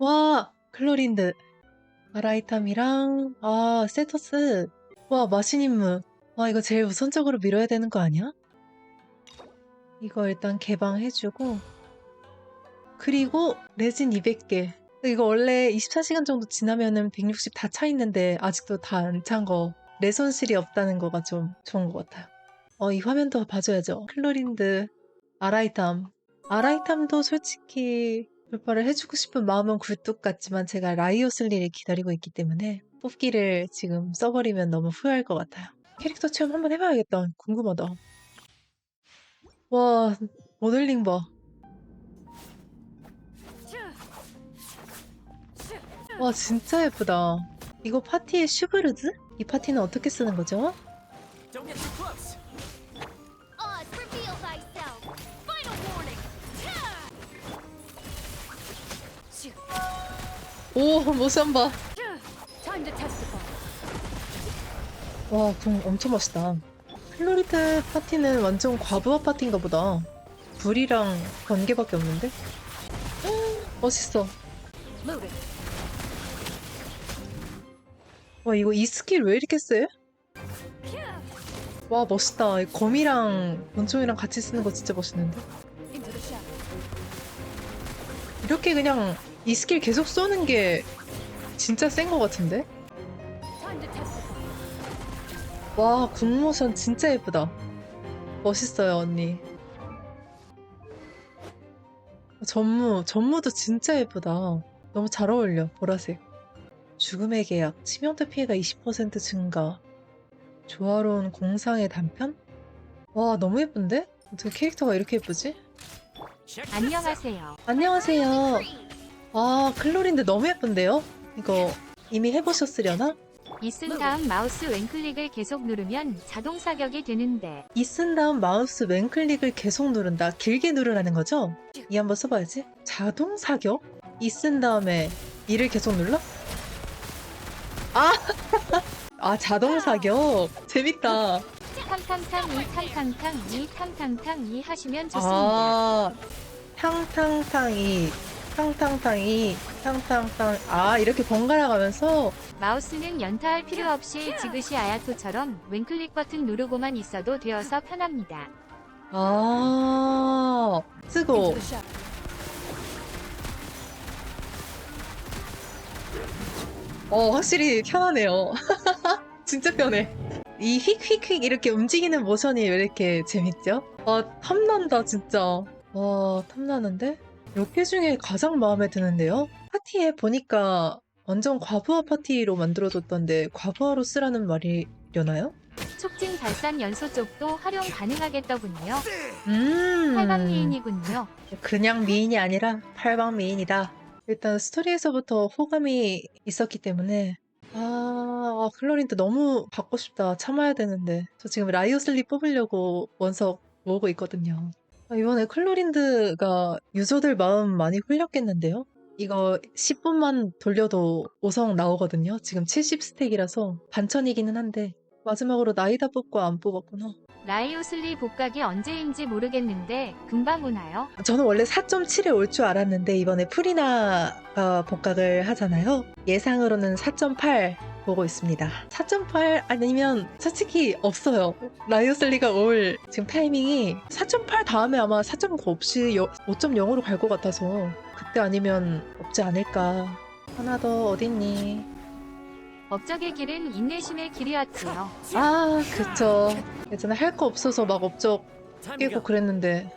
와, 클로린드. 아라이탐이랑, 아, 세터스. 와, 마신 임무. 와, 이거 제일 우선적으로 밀어야 되는 거 아니야? 이거 일단 개방해주고. 그리고 레진 200개. 이거 원래 24시간 정도 지나면은 160 다 차 있는데 아직도 다 안 찬 거. 내 손실이 없다는 거가 좀 좋은 것 같아요. 어, 이 화면도 봐줘야죠. 클로린드, 아라이탐. 아라이탐도 솔직히 돌파를 해주고 싶은 마음은 굴뚝 같지만 제가 라이오슬리를 기다리고 있기 때문에 뽑기를 지금 써버리면 너무 후회할 것 같아요. 캐릭터 체험 한번 해봐야겠다. 궁금하다. 와, 모델링 봐. 와, 진짜 예쁘다. 이거 파티의 슈브르드? 이 파티는 어떻게 쓰는 거죠? 오, 모션 봐. Time to testify. 와, 궁 엄청 멋있다. 플로리드 파티는 완전 과부하 파티인가 보다. 불이랑 번개밖에 없는데? 헉, 멋있어. 와, 이거 이 스킬 왜 이렇게 세? 와, 멋있다. 이 검이랑 권총이랑 같이 쓰는 거 진짜 멋있는데? 이렇게 그냥 이 스킬 계속 쏘는 게 진짜 센 거 같은데? 와, 궁모션 진짜 예쁘다. 멋있어요, 언니. 전무, 전무도 진짜 예쁘다. 너무 잘 어울려, 보라색. 죽음의 계약, 치명타 피해가 20% 증가. 조화로운 공상의 단편? 와, 너무 예쁜데? 어떻게 캐릭터가 이렇게 예쁘지? 안녕하세요. 안녕하세요. 아, 클로린데 너무 예쁜데요? 이거 이미 해보셨으려나? 이쓴 다음 마우스 왼클릭을 계속 누르면 자동 사격이 되는데 이 쓴 다음 마우스 왼클릭을 계속 누른다. 길게 누르라는 거죠? 이 한번 써봐야지. 자동 사격? 이 쓴 다음에 이를 계속 눌러? 아! 아, 자동 사격. 재밌다. 탕탕탕 이 탕탕탕 이 탕탕탕 이 하시면 좋습니다. 아, 탕탕탕이, 탕탕탕이, 탕탕탕. 아, 이렇게 번갈아 가면서 마우스는 연타할 필요 없이 지그시 아야토처럼 왼클릭 버튼 누르고만 있어도 되어서 편합니다. 아, 쓰고. 어, 확실히 편하네요. 진짜 편해. 이 휙휙휙 이렇게 움직이는 모션이 왜 이렇게 재밌죠? 와, 탐난다, 진짜. 와, 탐나는데? 몇 개 중에 가장 마음에 드는데요? 파티에 보니까 완전 과부하 파티로 만들어뒀던데 과부하로 쓰라는 말이려나요? 촉진 발산 연소 쪽도 활용 가능하겠더군요. 음. 팔방 미인이군요. 그냥 미인이 아니라 팔방 미인이다. 일단 스토리에서부터 호감이 있었기 때문에 아, 아, 클로린도 너무 받고 싶다. 참아야 되는데 저 지금 라이오슬리 뽑으려고 원석 모으고 있거든요. 아, 이번에 클로린드가 유저들 마음 많이 훌렸겠는데요? 이거 10분만 돌려도 5성 나오거든요. 지금 70스택이라서 반천이기는 한데 마지막으로 나이다 뽑고 안 뽑았구나. 라이오슬리 복각이 언제인지 모르겠는데 금방 오나요? 저는 원래 4.7에 올 줄 알았는데 이번에 프리나가 복각을 하잖아요. 예상으로는 4.8 보고 있습니다. 4.8 아니면 솔직히 없어요. 라이오슬리가 올 지금 타이밍이 4.8 다음에 아마 4.9 없이 5.0으로 갈 것 같아서 그때 아니면 없지 않을까. 하나 더 어딨니? 업적의 길은 인내심의 길이었지요. 아 그쵸. 예전에 할 거 없어서 막 업적 깨고. 그랬는데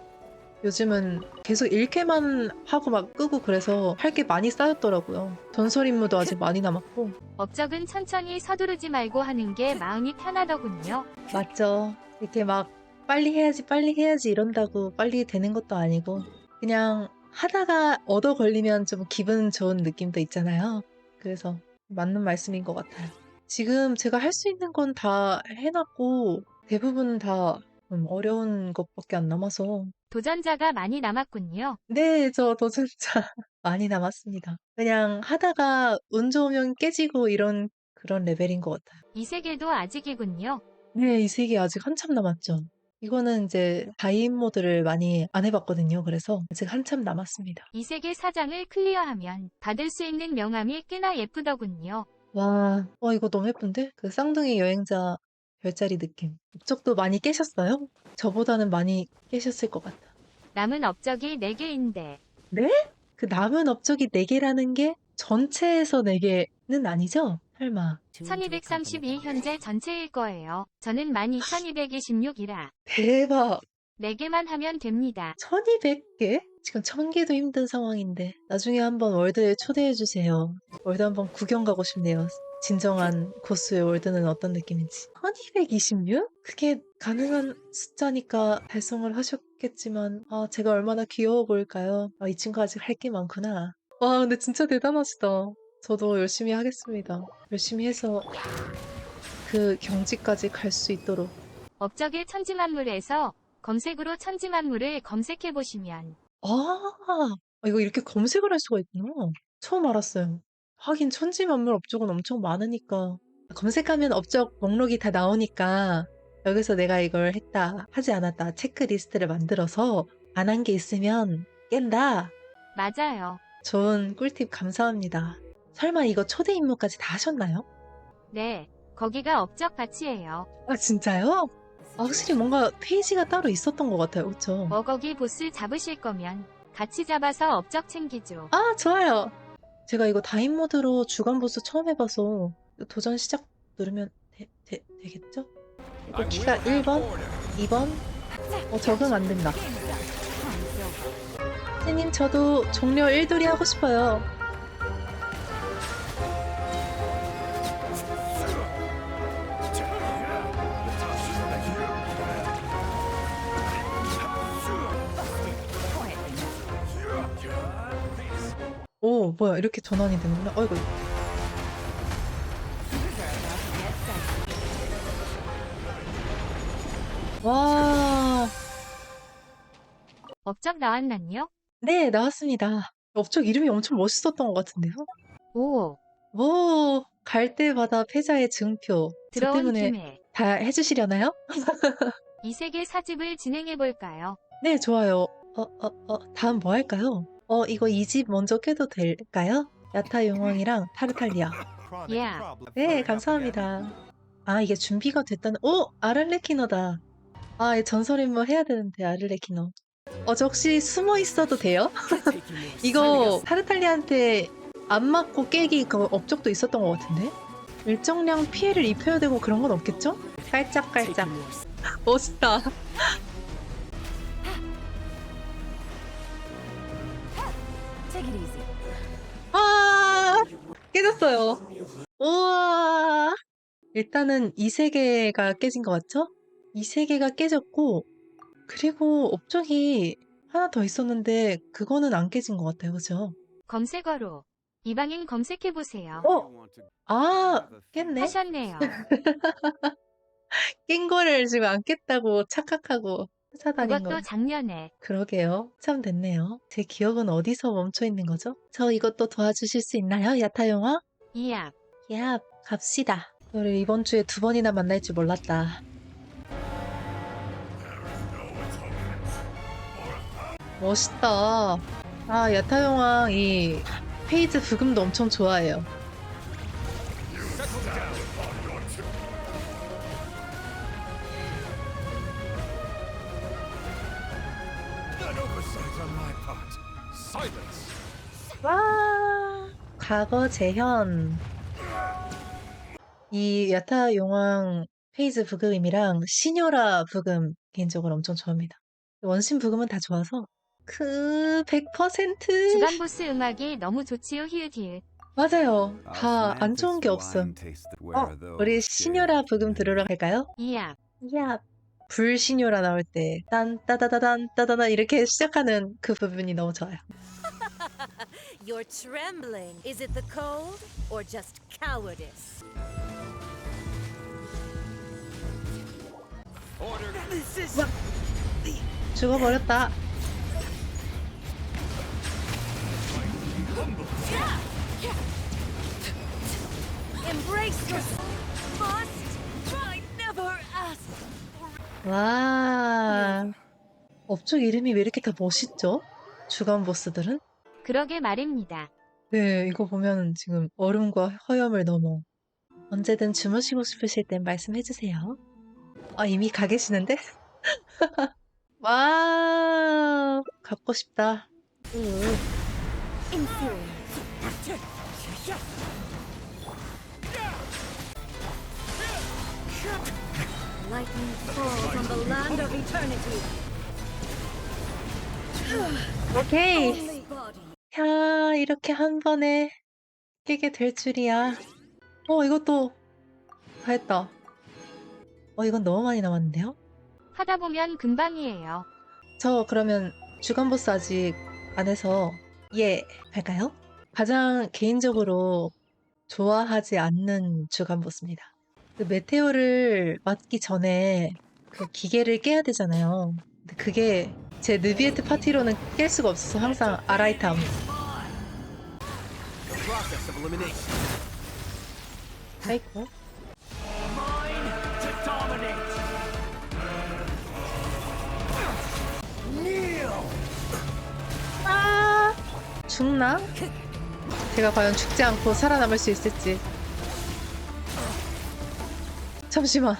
요즘은 계속 읽기만 하고 막 끄고 그래서 할 게 많이 쌓였더라고요. 전설 임무도 아직 많이 남았고 업적은 천천히 서두르지 말고 하는 게 마음이 편하더군요. 맞죠. 이렇게 막 빨리 해야지 빨리 해야지 이런다고 빨리 되는 것도 아니고 그냥 하다가 얻어 걸리면 좀 기분 좋은 느낌도 있잖아요. 그래서 맞는 말씀인 것 같아요. 지금 제가 할 수 있는 건 다 해놨고 대부분 다 음, 어려운 것밖에 안 남아서 도전자가 많이 남았군요. 네, 저도 진짜 많이 남았습니다. 그냥 하다가 운 좋으면 깨지고 이런 그런 레벨인 것 같아요. 이 세계도 아직이군요. 네, 이 세계 아직 한참 남았죠. 이거는 이제 다이인 모드를 많이 안 해봤거든요. 그래서 아직 한참 남았습니다. 이 세계 사장을 클리어하면 받을 수 있는 명함이 꽤나 예쁘더군요. 와, 와 이거 너무 예쁜데? 그 쌍둥이 여행자 별자리 느낌. 이쪽도 많이 깨셨어요? 저보다는 많이 깨셨을 것 같아. 남은 업적이 4개인데 그 남은 업적이 4개라는 게 전체에서 4개는 아니죠? 설마. 1232 현재 전체일 거예요. 저는 12226이라 대박. 4개만 하면 됩니다. 1200개? 지금 1000개도 힘든 상황인데. 나중에 한번 월드에 초대해주세요. 월드 한번 구경 가고 싶네요. 진정한 고수의 월드는 어떤 느낌인지. 1226? 그게 가능한 숫자니까 달성을 하셨겠지만, 아, 제가 얼마나 귀여워 보일까요? 아, 이 친구 아직 할 게 많구나. 와, 근데 진짜 대단하시다. 저도 열심히 하겠습니다. 열심히 해서 그 경지까지 갈 수 있도록. 업적의 천지만물에서 검색으로 천지만물을 검색해 보시면 아, 이거 이렇게 검색을 할 수가 있구나. 처음 알았어요. 하긴 천지만물 업적은 엄청 많으니까. 검색하면 업적 목록이 다 나오니까 여기서 내가 이걸 했다, 하지 않았다 체크리스트를 만들어서 안 한 게 있으면 깬다. 맞아요. 좋은 꿀팁 감사합니다. 설마 이거 초대 임무까지 다 하셨나요? 네, 거기가 업적 가치예요. 아, 진짜요? 아, 확실히 뭔가 페이지가 따로 있었던 것 같아요. 그쵸? 어거기 보스 잡으실 거면 같이 잡아서 업적 챙기죠. 아, 좋아요. 제가 이거 다인 모드로 주간 보스 처음 해봐서 도전 시작 누르면 되, 되, 되겠죠? 이거 키가 1번, 2번, 어, 적응 안 된다. 선생님, 저도 종료 1돌이 하고 싶어요. 오, 뭐야, 이렇게 전환이 되는구나. 어이구. 와, 업적 나왔나요? 네, 나왔습니다. 업적 이름이 엄청 멋있었던 것 같은데요? 오, 오, 갈 때마다 패자의 증표. 저 들어온 때문에 김에 다 해주시려나요? 이 세계 사집을 진행해 볼까요? 네, 좋아요. 어, 어, 어, 다음 뭐 할까요? 어, 이거 이 집 먼저 깨도 될까요? 야타 용왕이랑 타르탈리아. Yeah. 네, 감사합니다. 아, 이게 준비가 됐다는, 오! 아를레키노다. 아, 이 전설 임무 해야 되는데, 아를레키노. 어, 저 혹시 숨어 있어도 돼요? 이거 타르탈리한테 안 맞고 깨기 그 업적도 있었던 것 같은데? 일정량 피해를 입혀야 되고 그런 건 없겠죠? 깔짝깔짝. 멋있다. 아, 깨졌어요. 우와. 일단은 이 세 개가 깨진 것 같죠? 이 세 개가 깨졌고, 그리고 업적이 하나 더 있었는데, 그거는 안 깨진 것 같아요. 그죠? 검색어로 이방인 검색해 보세요. 어? 아, 깼네? 하셨네요. 깬 거를 지금 안 깼다고 착각하고 찾아다닌 거. 그것도 작년에 그러게요. 참 됐네요. 제 기억은 어디서 멈춰 있는 거죠? 저 이것도 도와주실 수 있나요? 야타용화? 이압 야, 갑시다. 너를 이번 주에 두 번이나 만날 줄 몰랐다. 멋있다. 아, 야타용왕 이 페이즈 부금도 엄청 좋아해요. 와, 과거 재현. 이 야타 용왕 페이즈 부금이랑 시뇨라 부금 개인적으로 엄청 좋아합니다. 원신 부금은 다 좋아서 그 100% 주간 보스 음악이 너무 좋지요 히읗히읗. 맞아요. 다 안 좋은 게 없음. 어, 우리 시뇨라 부금 들으러 갈까요? 이압 야, 불시뇨라 나올 때 딴 따다다단 따다다 이렇게 시작하는 그 부분이 너무 좋아요. You're trembling. Is it the cold or just cowardice? Is 죽어버렸다. embrace your must. 와. 업적 이름이 왜 이렇게 다 멋있죠? 주간 보스들은? 그러게 말입니다. 네, 이거 보면 지금 얼음과 허염을 넘어. 언제든 주무시고 싶으실 땐 말씀해주세요. 아, 이미 가 계시는데? 와, 갖고 싶다. Inferior. Lightning falls on the land of eternity. 오케이. Only body. 야, 이렇게 한 번에 깨게 될 줄이야. 어, 이것도 다 했다. 어, 이건 너무 많이 남았는데요? 하다 보면 금방이에요. 저 그러면 주간 보스 아직 안 해서 예 할까요? 가장 개인적으로 좋아하지 않는 주간 보스입니다. 그 메테오를 맞기 전에 그 기계를 깨야 되잖아요. 근데 그게 제 느비에트 파티로는 깰 수가 없어서 항상 아라이탐. 아이고. 아 죽나? 제가 과연 죽지 않고 살아남을 수 있을지. 잠시만.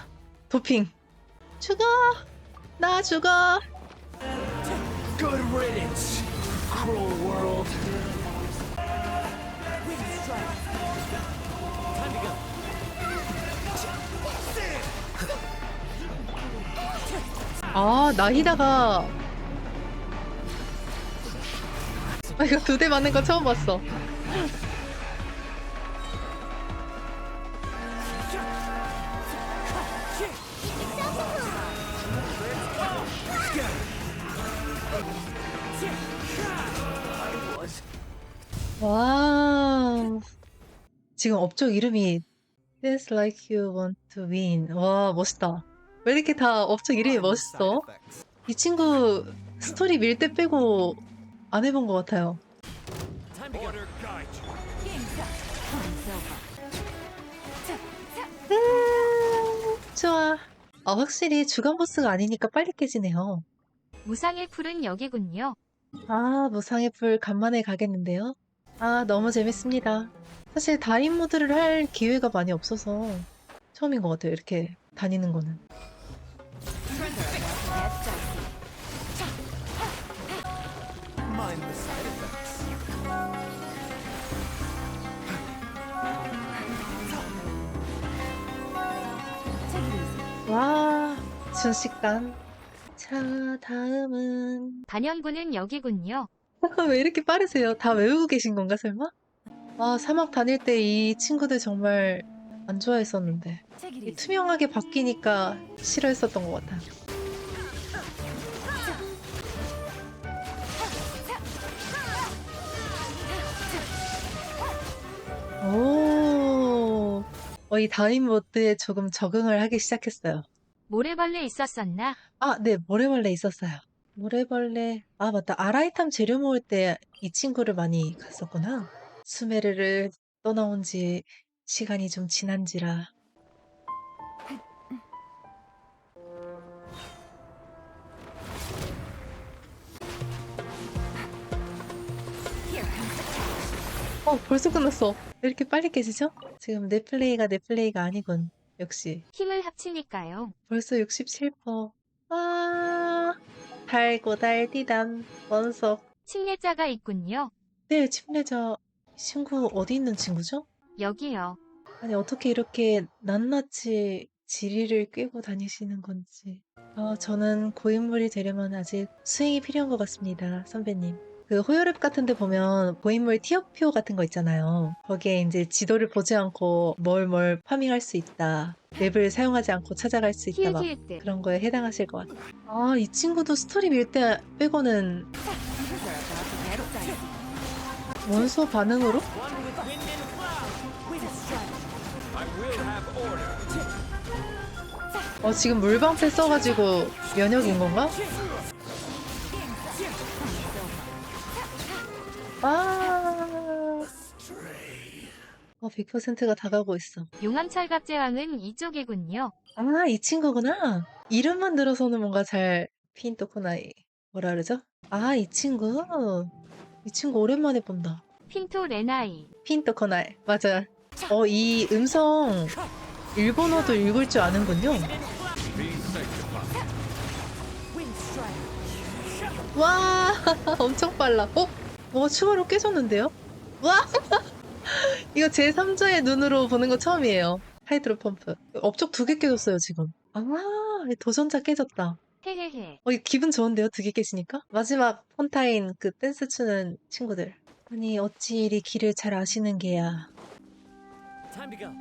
도핑. 죽어. 나 죽어. Good riddance. Cruel world. Time to go. 아, 나히다가. 아, 이거 두 대 맞는 거 처음 봤어. 업적 이름이 Dance Like You Want to Win. 와, 멋있다. 왜 이렇게 다 업적 이름이 멋있어? 이 친구 스토리 밀 때 빼고 안 해본 것 같아요. 음, 좋아. 아, 확실히 주간 보스가 아니니까 빨리 깨지네요. 무상의 풀은 여기군요. 아, 무상의 풀 간만에 가겠는데요? 아, 너무 재밌습니다. 사실 다인 모드를 할 기회가 많이 없어서 처음인 것 같아요. 이렇게 다니는 거는. 와, 순식간. 자, 다음은. 단연군은 여기군요. 왜 이렇게 빠르세요? 다 외우고 계신 건가, 설마? 아, 사막 다닐 때 이 친구들 정말 안 좋아했었는데. 투명하게 바뀌니까 싫어했었던 것 같아요. 오, 어, 이 다인 모드에 조금 적응을 하기 시작했어요. 모래벌레 있었었나? 아, 네, 모래벌레 있었어요. 모래벌레. 아, 맞다. 아라이탐 재료 모을 때 이 친구를 많이 갔었구나. 수메르를 떠나온 지 시간이 좀 지난지라. 어, 벌써 끝났어. 왜 이렇게 빨리 깨지죠? 지금 내 플레이가 내 플레이가 아니군. 역시. 힘을 합치니까요. 벌써 67%. 아, 달고 달디단. 원석. 침례자가 있군요. 네, 침례자. 이 친구 어디 있는 친구죠? 여기요. 아니, 어떻게 이렇게 낱낱이 지리를 꿰고 다니시는 건지. 어, 저는 고인물이 되려면 아직 수행이 필요한 것 같습니다, 선배님. 그 호요랩 같은 데 보면 고인물 티어표 같은 거 있잖아요. 거기에 이제 지도를 보지 않고 뭘 뭘 파밍할 수 있다. 맵을 사용하지 않고 찾아갈 수 있다. 막 힐힐. 그런 거에 해당하실 것 같아요. 아, 이 친구도 스토리 밀 때 빼고는 원소 반응으로? 어, 지금 물방패 써가지고 면역인 건가? 아, 어, 100%가 다가오고 있어. 용암 철갑 제왕은 이쪽이군요. 아, 이 친구구나. 이름만 들어서는 뭔가 잘 핀토코나이 뭐라 그러죠? 아, 이 친구. 이 친구 오랜만에 본다. 핀토 레나이. 핀토코나이 맞아. 어, 이 음성 일본어도 읽을 줄 아는군요. 와, 엄청 빨라. 어? 어, 추가로 깨졌는데요? 와! 이거 제 3자의 눈으로 보는 거 처음이에요. 하이드로 펌프. 업적 두 개 깨졌어요, 지금. 아, 도전자 깨졌다. 헤헤헤. 어, 이거 기분 좋은데요? 두 개 깨지니까? 마지막 폰타인 그 댄스 추는 친구들. 아니, 어찌 이리 길을 잘 아시는 게야. Time to go.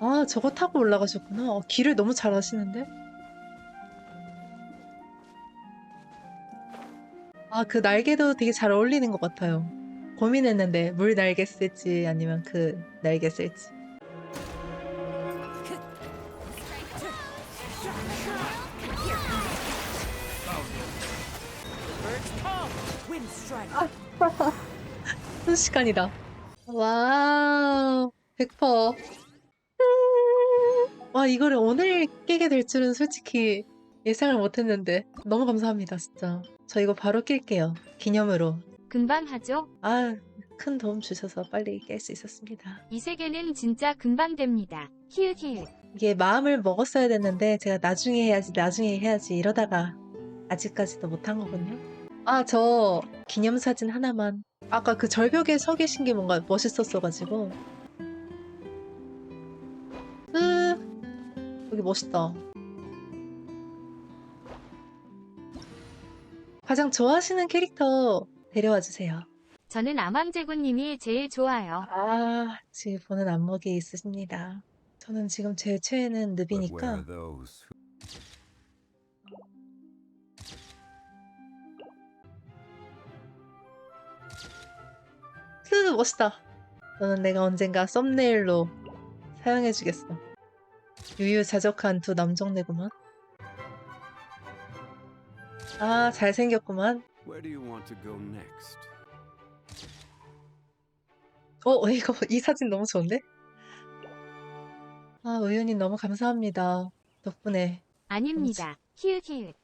아, 저거 타고 올라가셨구나. 어, 길을 너무 잘 아시는데? 아, 그 날개도 되게 잘 어울리는 것 같아요. 고민했는데, 물 날개 쓸지, 아니면 그 날개 쓸지. 순식간이다. 와우, 100%. 와, 이거를 오늘 깨게 될 줄은 솔직히 예상을 못 했는데. 너무 감사합니다, 진짜. 저 이거 바로 낄게요. 기념으로. 금방 하죠? 아, 큰 도움 주셔서 빨리 깰 수 있었습니다. 이 세계는 진짜 금방 됩니다. 히읗 히읗. 이게 마음을 먹었어야 됐는데 제가 나중에 해야지 나중에 해야지 이러다가 아직까지도 못한 거군요. 아 저 기념사진 하나만 아까 그 절벽에 서 계신 게 뭔가 멋있었어가지고 으 여기 멋있다. 가장 좋아하시는 캐릭터 데려와 주세요. 저는 아망제군님이 제일 좋아요. 아 지금 보는 안목이 있으십니다. 저는 지금 제 최애는 늪이니까 멋있다. 너는 내가 언젠가 썸네일로 사용해주겠어. 유유자적한 두 남정네구만. 아 잘생겼구만. Where do you want to go next? 어 이거 이 사진 너무 좋은데? 아 의윤님 너무 감사합니다. 덕분에 아닙니다. 히읗히읗.